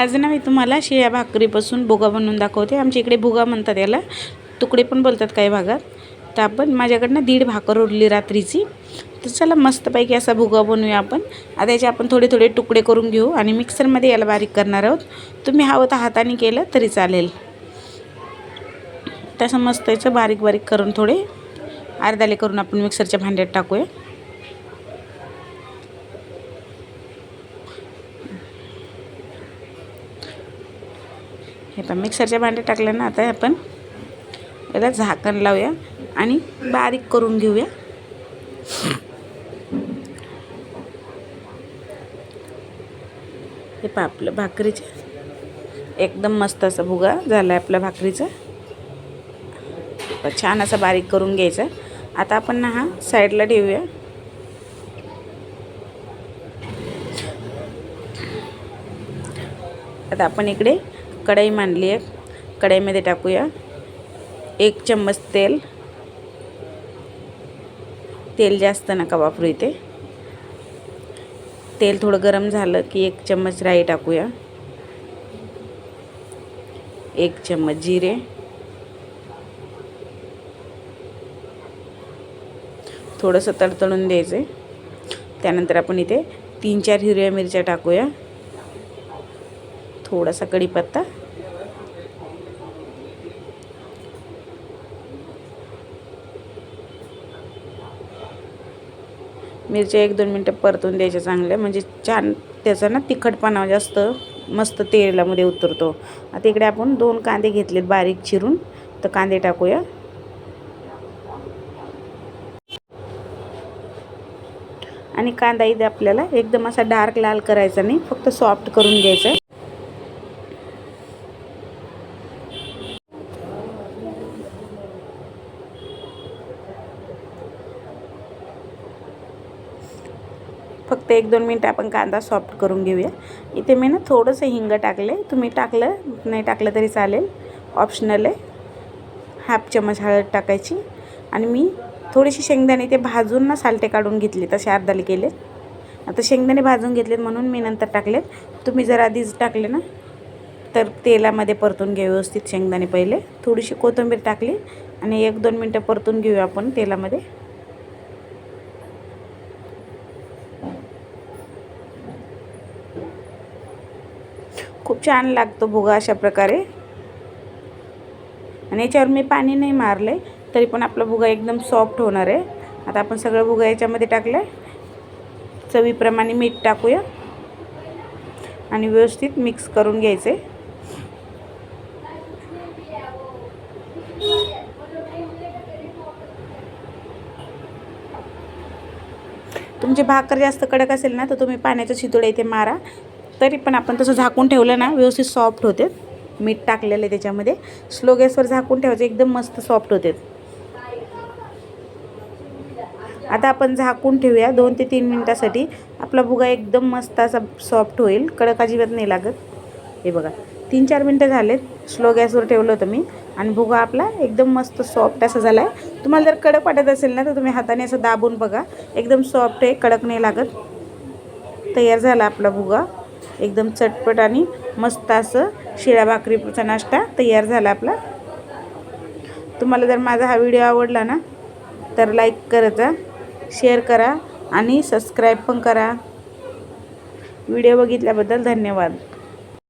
आज ना मी तुम्हाला शिळ्या भाकरीपासून भुगा बनवून दाखवते. आमच्या इकडे भुगा म्हणतात याला. तुकडे पण बोलतात काही भागात. तर आपण माझ्याकडनं दीड भाकर उरली रात्रीची. तर चला मस्तपैकी असा भुगा बनवूया आपण. आता याचे आपण थोडे थोडे तुकडे करून घेऊ आणि मिक्सरमध्ये याला बारीक करणार आहोत. तुम्ही हवं तर हाताने केलं तरी चालेल. तसं मस्त याचं बारीक बारीक करून थोडे अर्धाले करून आपण मिक्सरच्या भांड्यात टाकूया. हे पण मिक्सरच्या भांड्यात टाकलं ना आता आपण. याला झाकण लावूया आणि बारीक करून घेऊया. हे पहा आपलं भाकरीचं. एकदम मस्त असा भुगा झाला आहे आपलं भाकरीचा. छान असा बारीक करून घ्यायचा. आता आपण ना हा साईडला ठेवूया. आता आपण इकडे कढई मांडली आहे. कढईमध्ये टाकूया. एक चम्मच तेल. तेल जास्त नका वापरू इथे. तेल थोडं गरम झालं की एक चम्मच राई टाकूया. एक चम्मच जिरे. थोडंसं तडतडून द्यायचं त्यानंतर आपण इथे तीन चार हिरव्या मिरच्या टाकूया. थोडासा कढीपत्ता. मिरच्या एक दोन मिनटं परतून द्यायच्या चांगल्या. म्हणजे छान त्याचा ना तिखटपणा जास्त मस्त तेलामध्ये उतरतो. आता इकडे आपण दोन कांदे घेतलेत बारीक चिरून. तर कांदे टाकूया. आणि कांदा इथे आपल्याला एकदम असा डार्क लाल करायचा नाही. फक्त सॉफ्ट करून घ्यायचा आहे. फक्त एक दोन मिनटं आपण कांदा सॉफ्ट करून घेऊया. इथे मी ना थोडंसं हिंग टाकले तुम्ही टाकलं नाही टाकलं तरी चालेल. ऑप्शनल आहे. हाफ चमच हळद टाकायची. आणि मी थोडीशी शेंगदाणे ते भाजून ना सालटे काढून घेतले तसे अर्धाले केले. आता शेंगदाणे भाजून घेतलेत म्हणून मी नंतर टाकलेत. तुम्ही जर आधीच टाकले ना तर तेलामध्ये परतून घ्या व्यवस्थित शेंगदाणे पहिले. थोडीशी कोथिंबीर टाकली आणि एक दोन मिनटं परतून घेऊया आपण तेलामध्ये. खूप छान लागतो भुगा अशा प्रकारे. आणि याच्यावर मी पाणी नाही मारले तरी पण आपला भुगा एकदम सॉफ्ट होणार आहे. आता आपण सगळं भुगा याच्यामध्ये टाकलं आहे चवीप्रमाणे मीठ टाकूया. आणि व्यवस्थित मिक्स करून घ्यायचे तुमची भाकर जास्त कडक असेल ना तर तुम्ही पाण्याचं शितोडे इथे मारा. तरी पण आपण तसं झाकून ठेवलं ना व्यवस्थित सॉफ्ट होते. मीठ टाकलेलं आहे त्याच्यामध्ये. स्लो गॅसवर झाकून ठेवायचं एकदम मस्त सॉफ्ट होते. आता आपण झाकून ठेवूया. दोन ते तीन मिनटासाठी आपला भुगा एकदम मस्त असा सॉफ्ट होईल. कडक अजिबात नाही लागत. हे बघा तीन चार मिनटं झालेत. स्लो गॅसवर ठेवलं होतं मी. आणि भुगा आपला एकदम मस्त सॉफ्ट असा झाला आहे तुम्हाला जर कडक वाटत असेल ना तर तुम्ही हाताने असं दाबून बघा. एकदम सॉफ्ट आहे कडक नाही लागत. तयार झाला आपला भुगा. एकदम चटपट आणि मस्त असं शिळ्या भाकरीचा नाश्ता तयार झाला आपला. तुम्हाला जर माझा हा व्हिडिओ आवडला ना तर लाईक करत जा शेअर करा आणि सबस्क्राईब पण करा. व्हिडिओ बघितल्याबद्दल धन्यवाद.